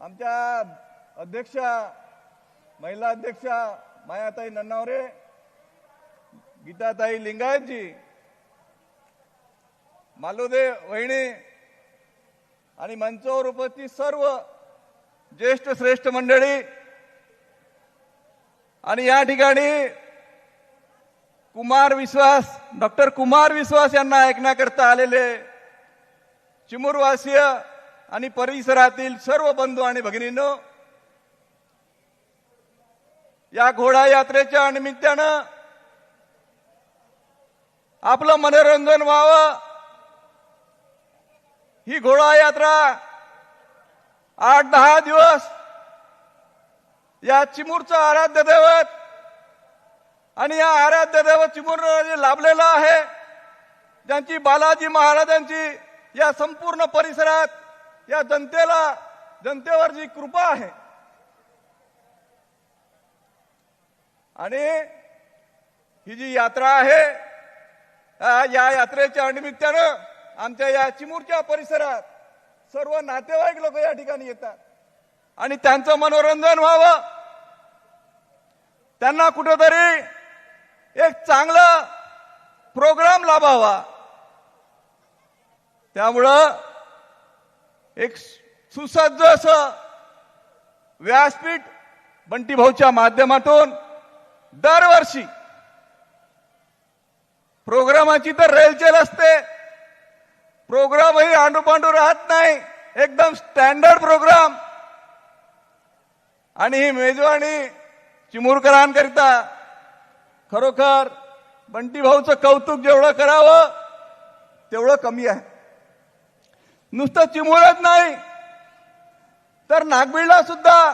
आमच्या अध्यक्षा महिला अध्यक्षा मायाताई नन्नावरे गीताताई लिंगायतजी मालोदे वहिणी आणि मंचावर उपस्थित सर्व ज्येष्ठ श्रेष्ठ मंडळी आणि या ठिकाणी कुमार विश्वास डॉक्टर कुमार विश्वास यांना ऐकण्याकरता आलेले चिमूरवासीय आणि परिसरातील सर्व बंधू आणि भगिनींनो या घोडा यात्रेच्या निमित्तानं आपलं मनोरंजन व्हावं. ही घोडा यात्रा आठ दहा दिवस या चिमूरचं आराध्य दैवत आणि या आराध्य दैवत चिमूर जे लाभलेलं आहे. ज्यांची बालाजी महाराजांची या संपूर्ण परिसरात या जनतेला जनतेवर जी कृपा आहे आणि ही जी यात्रा आहे या यात्रेच्या निमित्तानं आमच्या या चिमूरच्या परिसरात सर्व नातेवाईक लोक या ठिकाणी येतात. आणि त्यांचं मनोरंजन व्हावं. त्यांना कुठेतरी एक चांगला प्रोग्राम लाभावा. त्यामुळं एक सुसज्ज असं व्यासपीठ बंटी भाऊच्या माध्यमातून दरवर्षी प्रोग्रामाची तर रेलचेल असते. प्रोग्रामही आंडूपांडू राहत नाही. एकदम स्टँडर्ड प्रोग्राम. आणि ही मेजवानी चिमुरकरांकरिता खरोखर बंटी भाऊचं कौतुक जेवढं करावं तेवढं कमी आहे. नुसतं चिमुळत नाही. तर नागबीडला सुद्धा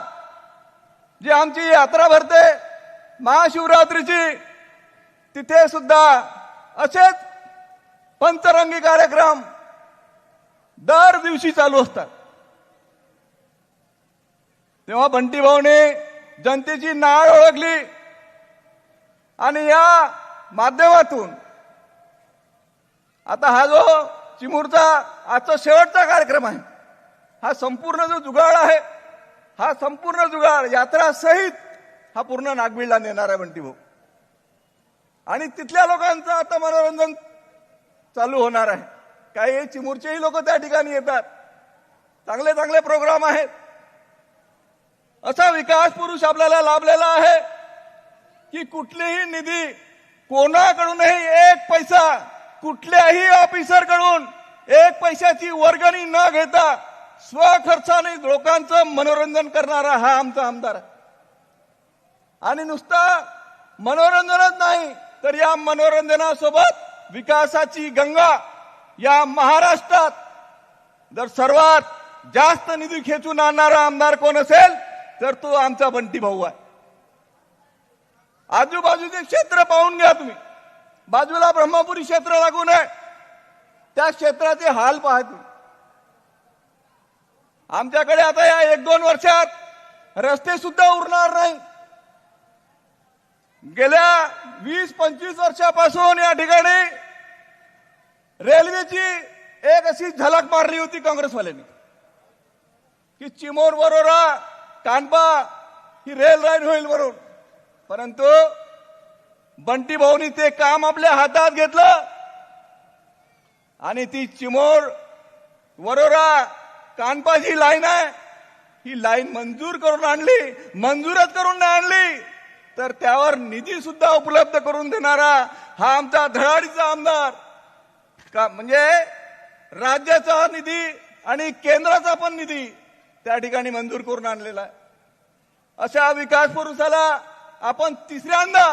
जी आमची यात्रा भरते महाशिवरात्रीची तिथे सुद्धा असेच पंचरंगी कार्यक्रम दर दिवशी चालू असतात. तेव्हा बंटी भाऊने जनतेची नाळ ओळखली आणि या माध्यमातून आता हा जो चिमूरचा आजचा शेवटचा कार्यक्रम आहे. हा संपूर्ण जो जुगाड आहे हा संपूर्ण जुगाड यात्रा सहित हा पूर्ण नागबीडला नेणार आहे बंटी भाऊ. आणि तिथल्या लोकांचं आता मनोरंजन चालू होणार आहे. काही चिमूरचेही लोक त्या ठिकाणी येतात. चांगले चांगले प्रोग्राम आहेत. असा विकास पुरुष आपल्याला लाभलेला आहे की कुठलीही निधी कोणाकडूनही एक पैसा कुठल्याही ऑफिसरकडून एक पैशाची वर्गणी न घेता स्वखर्चाने लोकांचं मनोरंजन करणारा हा आमचा आमदार आहे. आणि नुसता मनोरंजनच नाही तर या मनोरंजनासोबत विकासाची गंगा या महाराष्ट्रात जर सर्वात जास्त निधी खेचून आणणारा आमदार कोण असेल तर तो आमचा बंटी भाऊ आहे. आजूबाजूचे क्षेत्र पाहून घ्या तुम्ही. बाजूला ब्रह्मपुरी क्षेत्र लागून आहे. त्या क्षेत्राचे हाल पहा आमच्याकडे आता या एक दोन वर्षात रस्ते सुद्धा उरणार नाही गेल्या वीस पंचवीस वर्षापासून या ठिकाणी रेल्वेची एक अशी झलक मारली होती काँग्रेसवाल्यांनी की चिमोर बरोरा कानबा ही रेल लाईन होईल म्हणून. परंतु बंटी भाऊनी ते काम आपल्या हातात घेतलं आणि ती चिमोर वरोरा कानपास ही लाईन आहे. ही लाईन मंजूर करून आणली मंजूरच करून नाही आणली तर त्यावर निधी सुद्धा उपलब्ध करून देणारा हा आमचा धडाडीचा आमदार. का म्हणजे राज्याचा निधी आणि केंद्राचा पण निधी त्या ठिकाणी मंजूर करून आणलेला आहे. अशा विकास पुरुषाला आपण तिसऱ्यांदा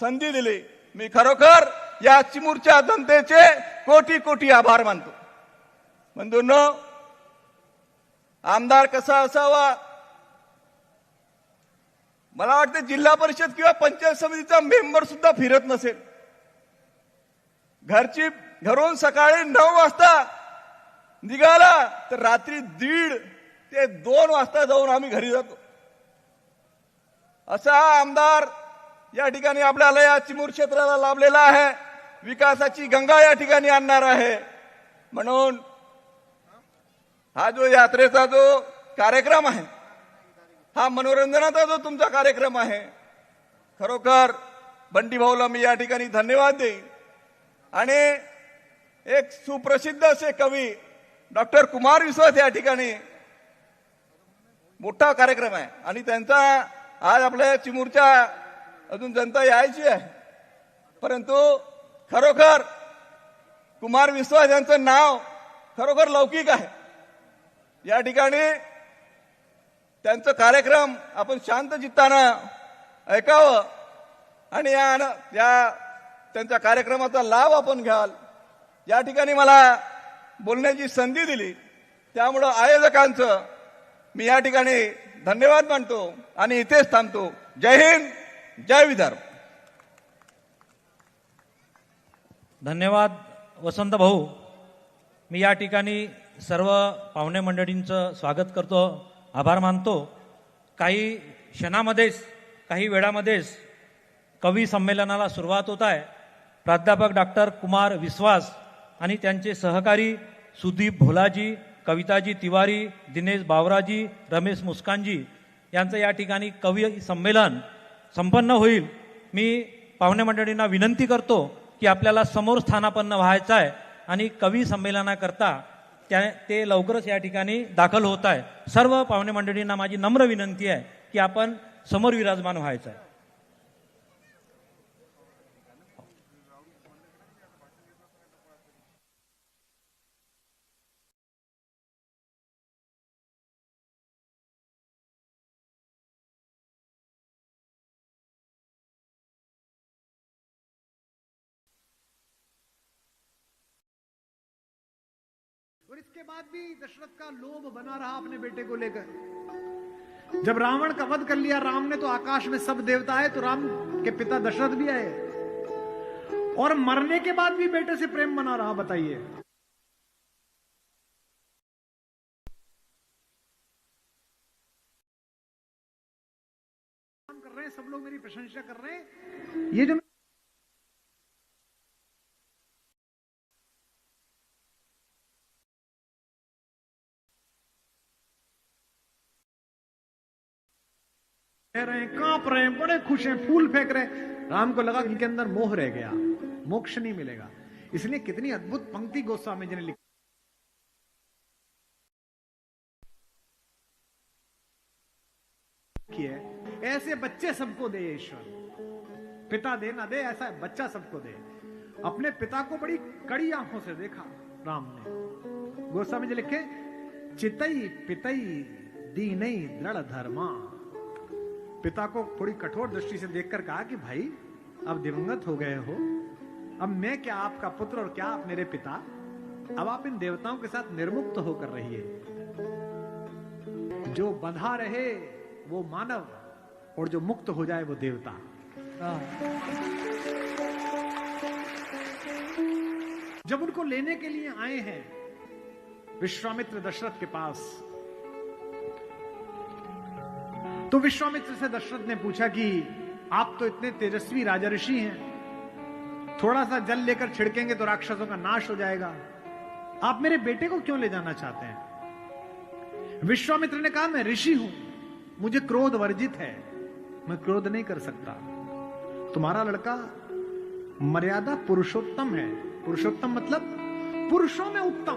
संधी दिली. मी खरोखर या चिमूरच्या जनतेचे कोटी कोटी आभार मानतो. बंधूंनो आमदार कसा असावा? मला वाटतं जिल्हा परिषद किंवा पंचायत समितीचा मेंबर सुद्धा फिरत नसेल. घरची घरून सकाळी नऊ वाजता निघाला तर रात्री दीड ते दोन वाजता जाऊन आम्ही घरी जातो. असा आमदार या ठिकाणी आपल्याला या चिमूर क्षेत्राला लाभलेला आहे. विकासाची गंगा या ठिकाणी आणणार आहे. म्हणून हा जो यात्रेचा जो कार्यक्रम आहे हा मनोरंजनाचा जो तुमचा कार्यक्रम आहे खरोखर बंटी भाऊला मी या ठिकाणी धन्यवाद देईन. आणि एक सुप्रसिद्ध असे कवी डॉक्टर कुमार विश्वास या ठिकाणी मोठा कार्यक्रम आहे. आणि त्यांचा आज आपल्या चिमूरच्या अजून जनता यायची आहे. परंतु खरोखर कुमार विश्वास यांचं नाव खरोखर लौकिक आहे. या ठिकाणी त्यांचं कार्यक्रम आपण शांत चित्तानं ऐकावं आणि या या त्यांच्या कार्यक्रमाचा लाभ आपण घ्याल. या ठिकाणी मला बोलण्याची संधी दिली. त्यामुळं आयोजकांचं मी या ठिकाणी धन्यवाद मानतो आणि इथेच थांबतो. जय हिंद जय विदर्भ. धन्यवाद वसंत भाऊ. मी या ठिकाणी सर्व पाहुणे मंडळींचं स्वागत करतो आभार मानतो. काही क्षणामध्येच काही वेळामध्येच कवी संमेलनाला सुरुवात होत आहे. प्राध्यापक डॉक्टर कुमार विश्वास आणि त्यांचे सहकारी सुदीप भोलाजी कविताजी तिवारी दिनेश बावराजी रमेश मुस्कानजी यांचं या ठिकाणी कवी संमेलन संपन्न होईल. मी पाहुणे मंडळींना विनंती करतो की आपल्याला समोर स्थानापन्न व्हायचं आहे आणि कवी संमेलनाकरता त्या ते लवकरच या ठिकाणी दाखल होत आहे. सर्व पाहुणे मंडळींना माझी नम्र विनंती आहे की आपण समोर विराजमान व्हायचं आहे. इसके बाद भी दशरथ का लोभ बना रहा अपने बेटे को लेकर। जब रावण का वध कर लिया, राम ने तो आकाश में सब देवता आए तो राम के पिता दशरथ भी आए। और मरने के बाद भी बेटे से प्रेम बना रहा, बताइए। कर रहे हैं, सब लोग मेरी प्रशंसा कर रहे हैं। ये जो कह रहे हैं, काँप रहे हैं, बड़े खुश हैं, फूल फेंक रहे हैं। राम को लगा इनके अंदर मोह रह गया। मोक्ष नहीं मिलेगा। इसलिए कितनी अद्भुत पंक्ति गोस्वामी जी ने लिखी। है, ऐसे बच्चे सबको दे ईश्वर। पिता दे, ना दे, ऐसा बच्चा सबको दे। अपने पिता को बड़ी कड़ी आँखों से देखा राम ने। गोस्वामी जी लिखे, चितई पितई दीनई दृढ़ धर्मा। पिता को थोड़ी कठोर दृष्टि से देखकर कहा कि भाई अब दिवंगत हो गए हो। अब मैं क्या आपका पुत्र और क्या आप मेरे पिता? अब आप इन देवताओं के साथ निर्मुक्त होकर रहिए। जो बंधा रहे वो मानव और जो मुक्त हो जाए वो देवता। जब उनको लेने के लिए आए हैं विश्वामित्र दशरथ के पास तो विश्वामित्र से दशरथ ने पूछा कि आप तो इतने तेजस्वी राजा ऋषि हैं। थोड़ा सा जल लेकर छिड़केंगे तो राक्षसों का नाश हो जाएगा। आप मेरे बेटे को क्यों ले जाना चाहते हैं? विश्वामित्र ने कहा, मैं ऋषि हूँ। मुझे क्रोध वर्जित है। मैं क्रोध नहीं कर सकता। तुम्हारा लड़का मर्यादा पुरुषोत्तम है। पुरुषोत्तम मतलब पुरुषों में उत्तम।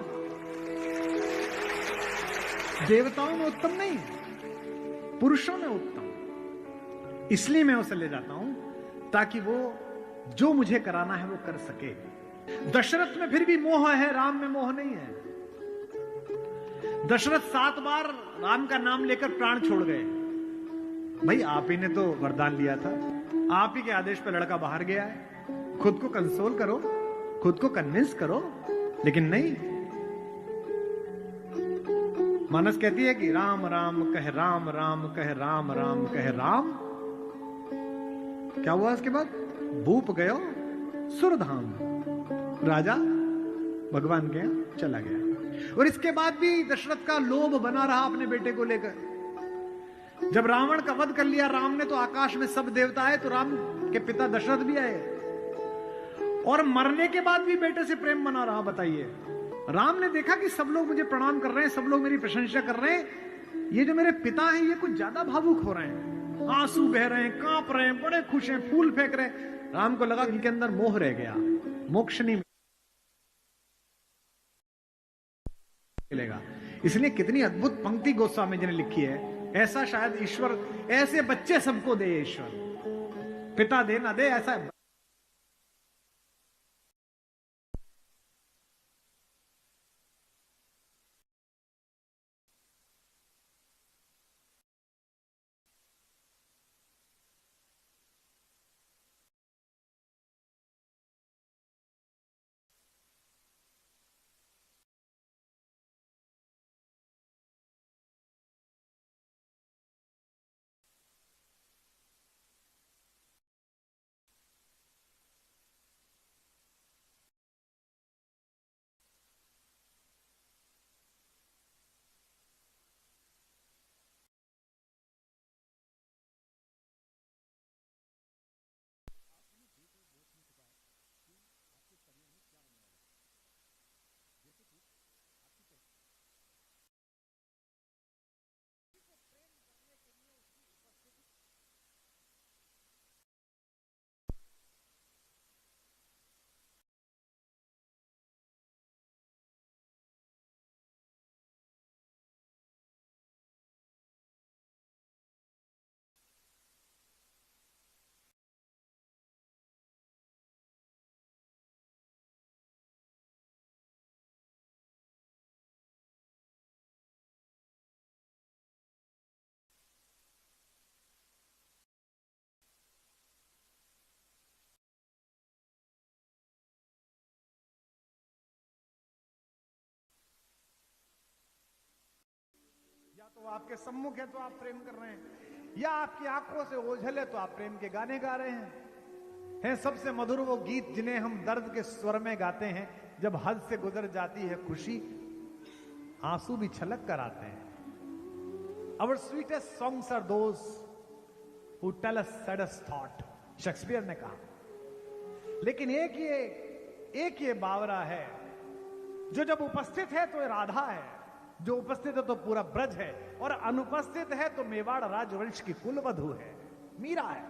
देवताओं में उत्तम नहीं। पुरुषों में उठता हूँ इसलिए मैं उसे ले जाता हूँ ताकि वो जो मुझे कराना है वो कर सके। दशरथ में फिर भी मोह है, राम में मोह नहीं है। दशरथ सात बार राम का नाम लेकर प्राण छोड़ गए। भाई, आप ही ने तो वरदान लिया था। आप ही के आदेश पर लड़का बाहर गया है। खुद को कंसोल करो, खुद को कन्विंस करो, लेकिन नहीं मानस कहती है कि राम राम, कह राम राम, कह राम राम, कह राम। क्या हुआ उसके बाद? भूप गयो, सुरधाम। राजा भगवान के चला गया। और इसके बाद भी दशरथ का लोभ बना रहा अपने बेटे को लेकर। जब रावण का वध कर लिया, राम ने तो आकाश में सब देवता आए तो राम के पिता दशरथ भी आए। और मरने के बाद भी बेटे से प्रेम बना रहा, बताइए। राम ने देखा कि सब लोग मुझे प्रणाम कर रहे हैं, सब लोग मेरी प्रशंसा कर रहे हैं। ये जो मेरे पिता हैं, ये कुछ ज़्यादा भावुक हो रहे हैं। आँसू बह रहे हैं, काँप रहे हैं, बड़े खुश हैं, फूल फेंक रहे हैं। राम को लगा इनके अंदर मोह रह गया। मोक्ष नहीं मिलेगा। इसलिए कितनी अद्भुत पंक्ति गोस्वामी जी ने लिखी है। ऐसा शायद ईश्वर, ऐसे बच्चे सबको दे ईश्वर। पिता दे, ना दे, ऐसा तो आपके सम्मुख है तो आप प्रेम कर रहे हैं। या आपकी आँखों से ओझल है तो आप प्रेम के गाने गा रहे हैं। हैं सबसे मधुर वो गीत जिन्हें हम दर्द के स्वर में गाते हैं, जब हद से गुजर जाती है खुशी, आँसू भी छलक कर आते हैं। Our sweetest songs are those who tell us thought Shakespeare ने कहा। लेकिन एक ये एक ये बावरा है, जो जब उपस्थित है तो राधा है। जो उपस्थित है तो पूरा ब्रज है, और अनुपस्थित है तो मेवाड़ राजवंश की कुलवधु है। मीरा है।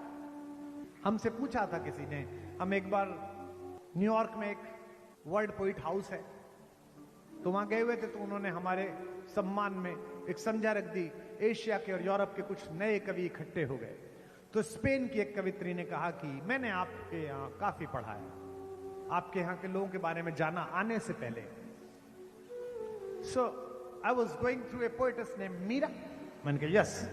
हमसे पूछा था किसी ने, हम एक बार न्यूयॉर्क में एक वर्ल्ड पोइट हाउस है। तो वहाँ गए हुए थे तो उन्होंने हमारे सम्मान में एक संध्या रख दी, एशिया के और यूरोप के कुछ नए कवि इकट्ठे हो गए। तो स्पेन की एक कवित्री ने कहा कि मैंने आपके यहाँ काफ़ी पढ़ा है। आपके यहाँ के लोगों के बारे में जाना आने से पहले। So I I was going through a poetess named Mira. Man, yes.